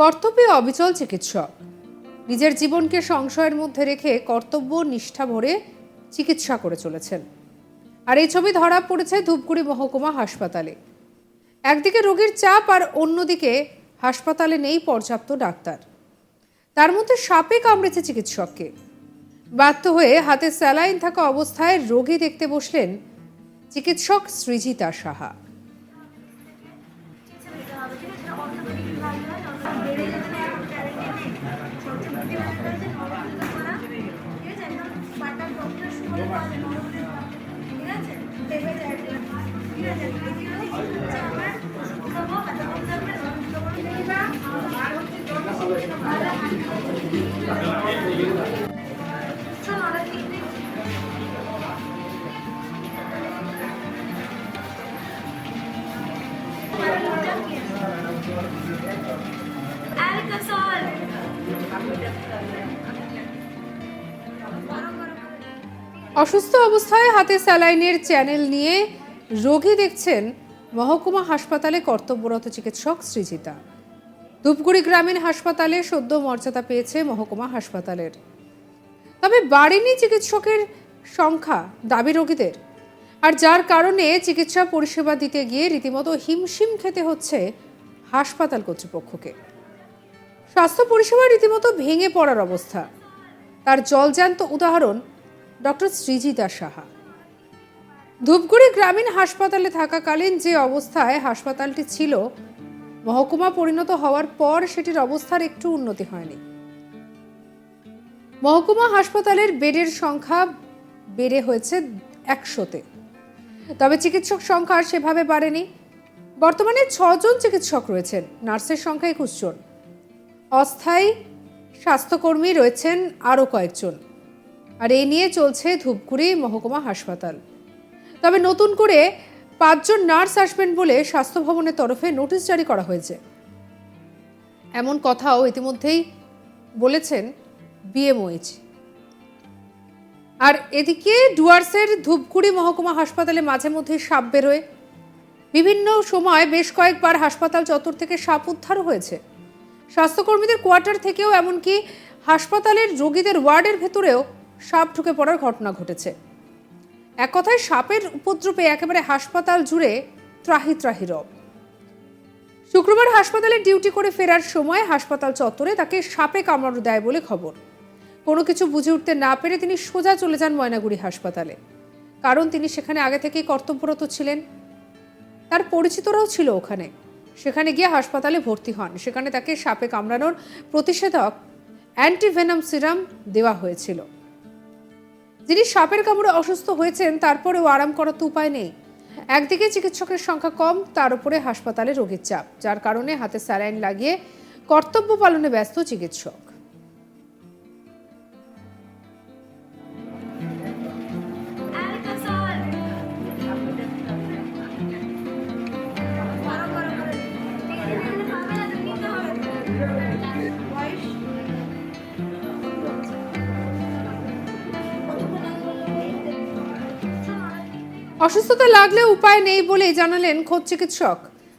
কর্তব্যে অবিচল চিকিৎসক। নিজের জীবনকে সংশয়ের মধ্যে রেখে কর্তব্য নিষ্ঠা ভরে চিকিৎসা করে চলেছেন। আর এই ছবি ধরা পড়েছে ধূপগুড়ি মহকুমা হাসপাতালে। একদিকে রোগীর চাপ আর অন্যদিকে হাসপাতালে নেই পর্যাপ্ত ডাক্তার। তার মধ্যে সাপে কামড়েছে চিকিৎসককে। বাধ্য হয়ে হাতে স্যালাইন থাকা অবস্থায় রোগী দেখতে বসলেন চিকিৎসক সৃজিতা সাহা। অসুস্থ অবস্থায় হাতে স্যালাইনের চ্যানেল নিয়ে রোগী দেখছেন মহকুমা হাসপাতালে কর্তব্যরত চিকিৎসক সৃজিতা। ধূপগুড়ি গ্রামীণ হাসপাতালে সদ্য মর্যাদা পেয়েছে মহকুমা হাসপাতালের। তবে বাড়েনি চিকিৎসকের সংখ্যা দাবি রোগীদের। আর যার কারণে চিকিৎসা পরিষেবা দিতে গিয়ে রীতিমতো হিমশিম খেতে হচ্ছে হাসপাতাল কর্তৃপক্ষকে। স্বাস্থ্য পরিষেবা রীতিমতো ভেঙে পড়ার অবস্থা। তার জলজ্যান্ত উদাহরণ ডক্টর সৃজিতা সাহা। ধূপগুড়ি গ্রামীণ হাসপাতালে থাকাকালীন যে অবস্থায় হাসপাতালটি ছিল, মহকুমা পরিণত হওয়ার পর সেটির অবস্থার একটু উন্নতি হয়নি। মহকুমা হাসপাতালের বেডের সংখ্যা বেড়ে হয়েছে একশোতে। তবে চিকিৎসক সংখ্যা সেভাবে বাড়েনি। বর্তমানে ছজন চিকিৎসক রয়েছেন, নার্সের সংখ্যা একুশ জন। অস্থায়ী স্বাস্থ্যকর্মী রয়েছেন আরও কয়েকজন। আর এই নিয়ে চলছে ধূপগুড়ি মহকুমা হাসপাতাল। তবে নতুন করে পাঁচজন নার্স আসবেন বলে স্বাস্থ্য ভবনের তরফে নোটিশ জারি করা হয়েছে। এমন কথাও ইতিমধ্যেই বলেছেন বিএমওএইচ। আর এদিকে ডুয়ার্সের ধূপগুড়ি মহকুমা হাসপাতালে মাঝে মধ্যে সাপ বেরোয়। বিভিন্ন সময় বেশ কয়েকবার হাসপাতাল চত্বর থেকে সাপ উদ্ধারও হয়েছে। স্বাস্থ্যকর্মীদের কোয়ার্টার থেকেও এমনকি হাসপাতালের রোগীদের ওয়ার্ডের ভেতরেও সাপ ঢুকে পড়ার ঘটনা ঘটেছে। এক কথায় সাপের উপদ্রবে একেবারে হাসপাতাল জুড়ে ত্রাহি ত্রাহি রব। শুক্রবার হাসপাতালে ডিউটি করে ফেরার সময় হাসপাতাল চত্বরে তাকে সাপে কামড় দেয় বলে খবর। কোনো কিছু বুঝে উঠতে না পেরে তিনি সোজা চলে যান ময়নাগুড়ি হাসপাতালে। কারণ তিনি সেখানে আগে থেকেই কর্তব্যরত ছিলেন। তার পরিচিতরাও ছিল ওখানে। সেখানে গিয়ে হাসপাতালে ভর্তি হন। সেখানে তাকে সাপে কামড়ানোর প্রতিষেধক অ্যান্টিভেনাম সিরাম দেওয়া হয়েছিল। যিনি সাপের কামড়ে অসুস্থ হয়েছেন, তারপরেও আরাম করার তো উপায় নেই একদিকে চিকিৎসকের সংখ্যা কম, তার উপরে হাসপাতালে রোগীর চাপ, যার কারণে হাতে স্যালাইন লাগিয়ে কর্তব্য পালনে ব্যস্ত চিকিৎসক Alcohol. অসুস্থতা লাগলে উপায় নেই বলেই জানালেন খোদ চিকিৎসক।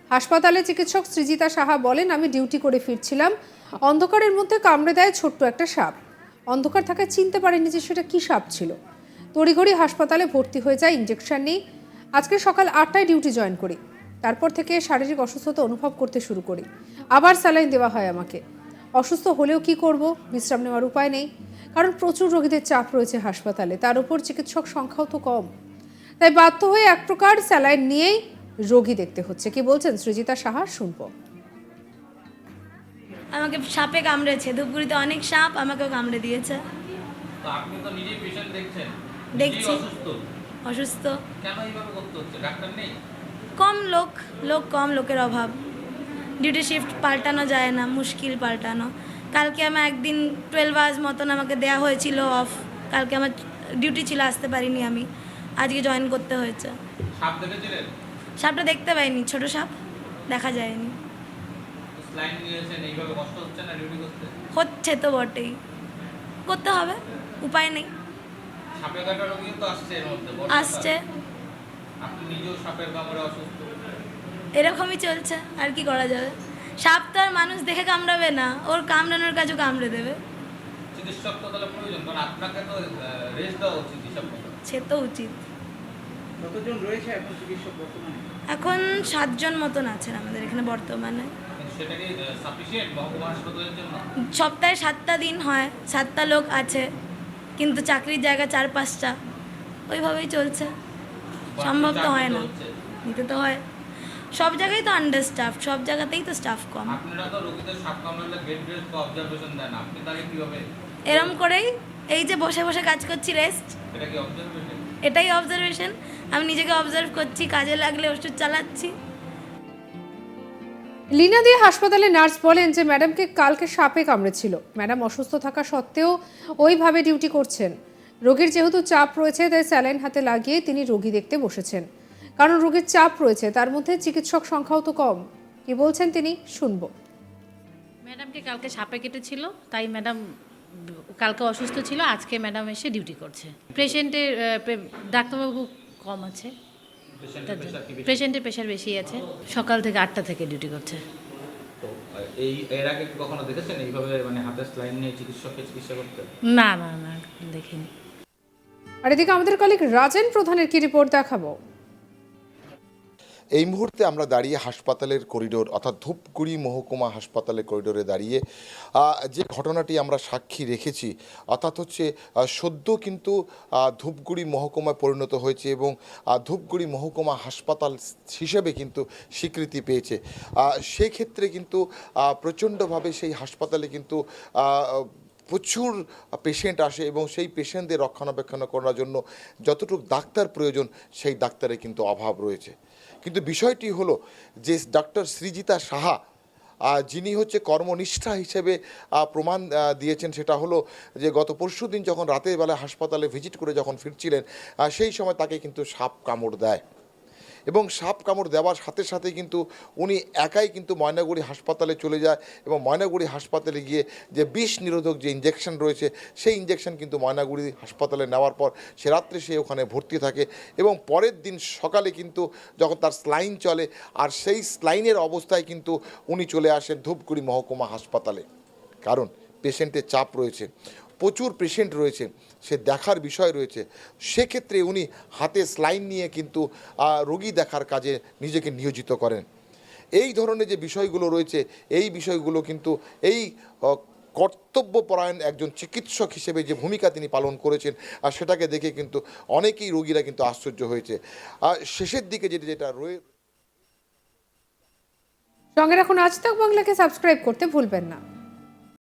হাসপাতালে চিকিৎসক সৃজিতা সাহা বলেন, আমি ডিউটি করে ফিরছিলাম। অন্ধকারের মধ্যে কামড়ে দেয় ছোট্ট একটা সাপ। অন্ধকার থাকায় চিনতে পারেনি যে সেটা কী সাপ ছিল। তড়িঘড়ি হাসপাতালে ভর্তি হয়ে যায় ইঞ্জেকশন নেই। আজকে সকাল আটটায় ডিউটি জয়েন করি। তারপর থেকে শারীরিক অসুস্থতা অনুভব করতে শুরু করি। আবার স্যালাইন দেওয়া হয় আমাকে। অসুস্থ হলেও কি করব? বিশ্রাম নেওয়ার উপায় নেই। কারণ প্রচুর রোগীদের চাপ রয়েছে হাসপাতালে। তার উপর চিকিৎসক সংখ্যাও তো কম। তাই বাধ্য হয়ে এক প্রকার স্যালাইন নিয়েই রোগী দেখতে হচ্ছে। কি বলছেন সৃজিতা সাহা? শুনব। আমাকে সাপে কামড়েছে। ধূপগুড়িতে অনেক সাপ আমাকেও কামড়ে দিয়েছে। দেখছি। অসুস্থ। অসুস্থ। কেন এইভাবে করতে হচ্ছে? ডাক্তার নেই? কম লোক লোক কম লোকের অভাব। ডিউটি শিফট পাল্টানো যায় না মুশকিল পাল্টানো। কালকে আমার একদিন টুয়েলভ আওয়ার্স মতন আমাকে দেয়া হয়েছিল অফ কালকে আমার ডিউটি ছিল আসতে পারিনি আমি। আজকে জয়েন করতে হয়েছে। সাপটা দেখতে পাইনি ছোট সাপ দেখা যায়নি। হচ্ছে তো বটেই। করতে হবে উপায় নেই। আসছে এরকমই চলছে আর কি করা যাবে? সাপ তো আর মানুষ দেখে কামড়াবে না ওর কামড়ানোর কাজও কামড়ে দেবে। চিকিৎসক তো তাহলে প্রয়োজন কারণ আপনাকে তো রেস্ট দেওয়া উচিত সে তো উচিত। এখন চিকিৎসক বর্তমানে? এখন সাতজন মতন আছেন আমাদের এখানে বর্তমানে। সপ্তাহে সাতটা দিন হয় সাতটা লোক আছে কিন্তু চাকরির জায়গা চার পাঁচটা। ওইভাবেই চলছে। সম্ভব তো হয় না। নিতে তো হয়। সব জায়গায় তো আন্ডার স্টাফ সব জায়গাতেই তো স্টাফ কম। আপনারা তো রোগীদের সাপ কামড়ালে বেড রেস্ট বা অবজারভেশন দেন আপনি তাহলে কীভাবে? এরম করেই এই যে বসে বসে কাজ করছি রেস্ট এটা কি অবজারভেশন এটাই অবজারভেশন আমি নিজেকে অবজার্ভ করছি কাজে লাগলে ওষুধ চালাচ্ছি। লীনা দিয়ে হাসপাতালে নার্স বলেন যে ম্যাডামকে কালকে সাপে কামড়েছিল। ম্যাডাম অসুস্থ থাকা সত্ত্বেও ওইভাবে ডিউটি করছেন। রোগীর যেহেতু চাপ রয়েছে তাই স্যালাইন হাতে লাগিয়ে তিনি রোগী দেখতে বসেছেন। কারণ রোগীর চাপ রয়েছে তার মধ্যে চিকিৎসক সংখ্যাও তো কম। কি বলছেন তিনি? শুনব। ম্যাডামকে কালকে সাপে কেটেছিল? তাই ম্যাডাম কালকে অসুস্থ ছিল আজকে ম্যাডাম এসে ডিউটি করছে। পেশেন্টের ডাক্তারবাবু কম আছে। পেশেন্টের প্রেশার বেশি? আছে। সকাল থেকে আটটা থেকে ডিউটি করছে। এই এর আগে কি কখনো দেখেছেন এইভাবে মানে হাতে স্লাইন নিয়ে চিকিৎসককে চিকিৎসা করতে? না না না দেখিনি। আর এদিকে আমাদের কলিগ রাজেন প্রধানের কি রিপোর্ট দেখাবো? এই মুহূর্তে আমরা দাঁড়িয়ে হাসপাতালের করিডোর, অর্থাৎ ধূপগুড়ি মহকুমা হাসপাতালের করিডোরে দাঁড়িয়ে যে ঘটনাটি আমরা সাক্ষী রেখেছি, অর্থাৎ হচ্ছে সদ্য কিন্তু ধূপগুড়ি মহকুমায় পরিণত হয়েছে এবং ধূপগুড়ি মহকুমা হাসপাতাল হিসেবে কিন্তু স্বীকৃতি পেয়েছে। সেক্ষেত্রে কিন্তু প্রচণ্ডভাবে সেই হাসপাতালে কিন্তু প্রচুর পেশেন্ট আসে এবং সেই পেশেন্টদের রক্ষণাবেক্ষণ করার জন্য যতটুকু ডাক্তার প্রয়োজন, সেই ডাক্তারের কিন্তু অভাব রয়েছে। কিন্তু বিষয়টি হলো যে ডক্টর সৃজিতা সাহা যিনি হচ্ছে কর্মনিষ্ঠা হিসেবে প্রমাণ দিয়েছেন সেটা হলো যে গত পরশু দিন যখন রাতের বেলা হাসপাতালে ভিজিট করে যখন ফিরছিলেন সেই সময় তাকে কিন্তু সাপ কামড় দেয়। এবং সাপ কামড় দেওয়ার সাথে সাথে কিন্তু উনি একাই কিন্তু ময়নাগুড়ি হাসপাতালে চলে যায় এবং ময়নাগুড়ি হাসপাতালে গিয়ে যে বিষ নিরোধক যে ইঞ্জেকশন রয়েছে, সেই ইঞ্জেকশন কিন্তু ময়নাগুড়ি হাসপাতালে নেওয়ার পর সে রাত্রে সে ওখানে ভর্তি থাকে এবং পরের দিন সকালে কিন্তু যখন তার স্লাইন চলে আর সেই স্লাইনের অবস্থায় কিন্তু উনি চলে আসেন ধূপগুড়ি মহকুমা হাসপাতালে। কারণ পেশেন্টের চাপ রয়েছে। প্রচুর পেশেন্ট রয়েছে, সে দেখার বিষয় রয়েছে। সেক্ষেত্রে উনি হাতে স্লাইন নিয়ে কিন্তু রোগী দেখার কাজে নিজেকে নিয়োজিত করেন। এই ধরনের যে বিষয়গুলো রয়েছে, এই বিষয়গুলো কিন্তু এই কর্তব্যপরায়ণ একজন চিকিৎসক হিসেবে যে ভূমিকা তিনি পালন করেছেন, আর সেটাকে দেখে কিন্তু অনেকেই রোগীরা কিন্তু আশ্চর্য হয়েছে। আর শেষের দিকে যেটা যেটা রয়ে সঙ্গে রাখুন, আজ তাক বাংলাকে সাবস্ক্রাইব করতে ভুলবেন না।